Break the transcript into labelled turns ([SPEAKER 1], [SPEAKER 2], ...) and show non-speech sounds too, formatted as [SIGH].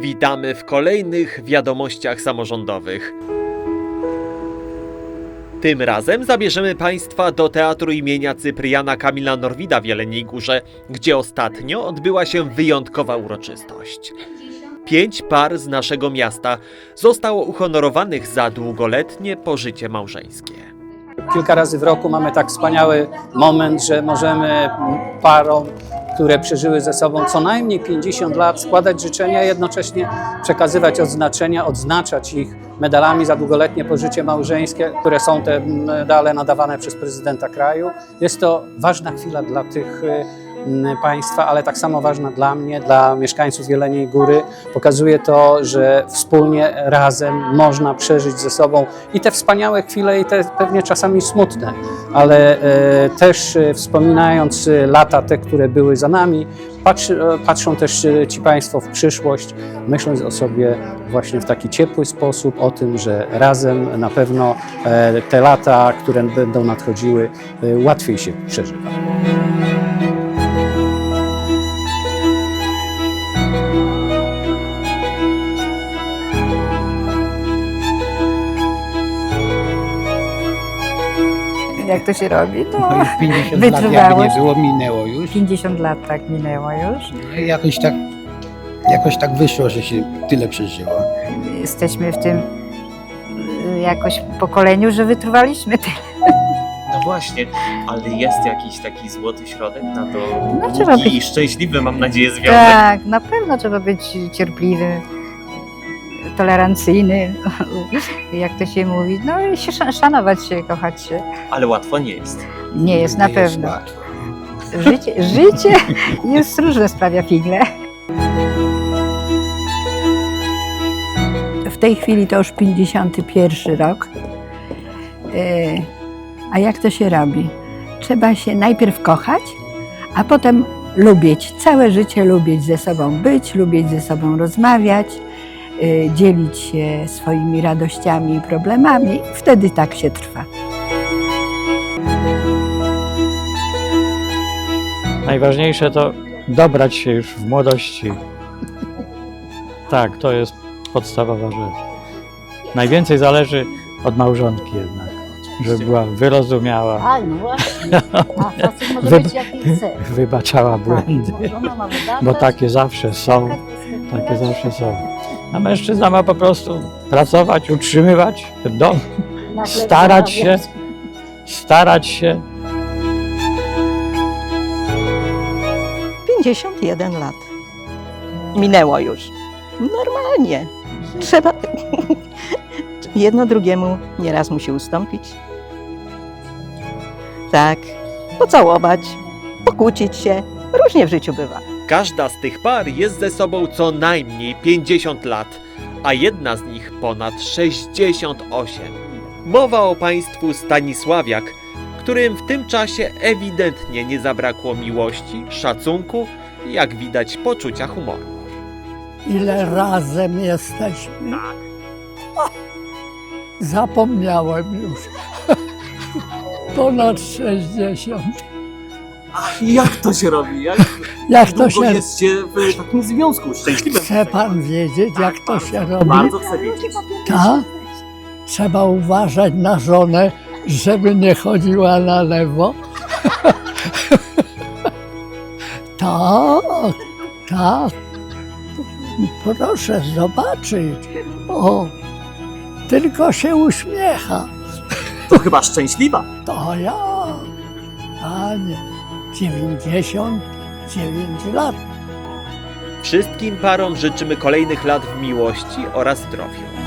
[SPEAKER 1] Witamy w kolejnych wiadomościach samorządowych. Tym razem zabierzemy Państwa do Teatru imienia Cypriana Kamila Norwida w Jeleniej Górze, gdzie ostatnio odbyła się wyjątkowa uroczystość. Pięć par z naszego miasta zostało uhonorowanych za długoletnie pożycie małżeńskie.
[SPEAKER 2] Kilka razy w roku mamy tak wspaniały moment, że możemy parom, które przeżyły ze sobą co najmniej 50 lat, składać życzenia, jednocześnie przekazywać odznaczenia, odznaczać ich medalami za długoletnie pożycie małżeńskie, które są te medale nadawane przez prezydenta kraju. Jest to ważna chwila dla tych y, państwa, ale tak samo ważna dla mnie, dla mieszkańców Jeleniej Góry. Pokazuje to, że wspólnie, razem można przeżyć ze sobą i te wspaniałe chwile, i te pewnie czasami smutne, ale e, też e, wspominając e, lata te, które były za nami, e, patrzą też e, ci Państwo w przyszłość, myśląc o sobie właśnie w taki ciepły sposób, o tym, że razem na pewno e, te lata, które będą nadchodziły, e, łatwiej się przeżywa.
[SPEAKER 3] Jak to się robi?
[SPEAKER 4] No
[SPEAKER 3] No,
[SPEAKER 4] już 50 lat jakby nie było, minęło już.
[SPEAKER 3] 50 lat tak minęło już.
[SPEAKER 4] No i jakoś tak, jakoś tak wyszło, że się tyle przeżyło.
[SPEAKER 3] Jesteśmy w tym y, jakoś pokoleniu, że wytrwaliśmy tyle.
[SPEAKER 5] No właśnie, ale jest jakiś taki złoty środek na to
[SPEAKER 3] No,
[SPEAKER 5] długi
[SPEAKER 3] trzeba być-
[SPEAKER 5] i szczęśliwy, mam nadzieję, związek.
[SPEAKER 3] Tak, na pewno trzeba być cierpliwy, tolerancyjny, [LAUGHS] jak to się mówi. No i się szan- szanować się, kochać się.
[SPEAKER 5] Ale łatwo nie jest.
[SPEAKER 3] Nie jest na pewno.
[SPEAKER 4] łatwo.
[SPEAKER 3] Życie, [LAUGHS] życie jest różne sprawia figle.
[SPEAKER 6] W tej chwili to już 51 rok. E, A jak to się robi? Trzeba się najpierw kochać, a potem lubić. Całe życie lubić ze sobą być, lubić ze sobą rozmawiać, dzielić się swoimi radościami i problemami. Wtedy tak się trwa.
[SPEAKER 7] Najważniejsze to dobrać się już w młodości. Tak, to jest podstawowa rzecz. Najwięcej zależy od małżonki jednak, żeby była wyrozumiała,
[SPEAKER 8] A, no właśnie. A facet może
[SPEAKER 7] Wy-
[SPEAKER 8] być jaki chce.
[SPEAKER 7] wybaczała błędy,
[SPEAKER 8] ma wydawać,
[SPEAKER 7] bo takie zawsze są, takie zawsze są. A mężczyzna ma po prostu pracować, utrzymywać dom, starać się, starać się,
[SPEAKER 9] 51 lat. Minęło już. Normalnie. Trzeba. [LAUGHS] Jedno drugiemu nieraz musi ustąpić. Tak. Pocałować, pokłócić się. Różnie w życiu bywa.
[SPEAKER 1] Każda z tych par jest ze sobą co najmniej 50 lat, a jedna z nich ponad 68. Mowa o państwu Stanisławiak, którym w tym czasie ewidentnie nie zabrakło miłości, szacunku i jak widać poczucia humoru.
[SPEAKER 10] Ile razem jesteśmy? O, Zapomniałem już. [LAUGHS] Ponad 60.
[SPEAKER 5] Jak to się robi? Jak
[SPEAKER 10] Jak to
[SPEAKER 5] długo
[SPEAKER 10] się...
[SPEAKER 5] jest się w takim związku szczęśliwym?
[SPEAKER 10] Chce pan wiedzieć, jak to się robi?
[SPEAKER 5] Bardzo chcę wiedzieć.
[SPEAKER 10] Tak? Trzeba uważać na żonę, żeby nie chodziła na lewo. [LAUGHS] tak, tak. Proszę zobaczyć. O, tylko się uśmiecha.
[SPEAKER 5] To chyba szczęśliwa.
[SPEAKER 10] To ja. Panie, 99 lat.
[SPEAKER 1] Wszystkim parom życzymy kolejnych lat w miłości oraz zdrowiu.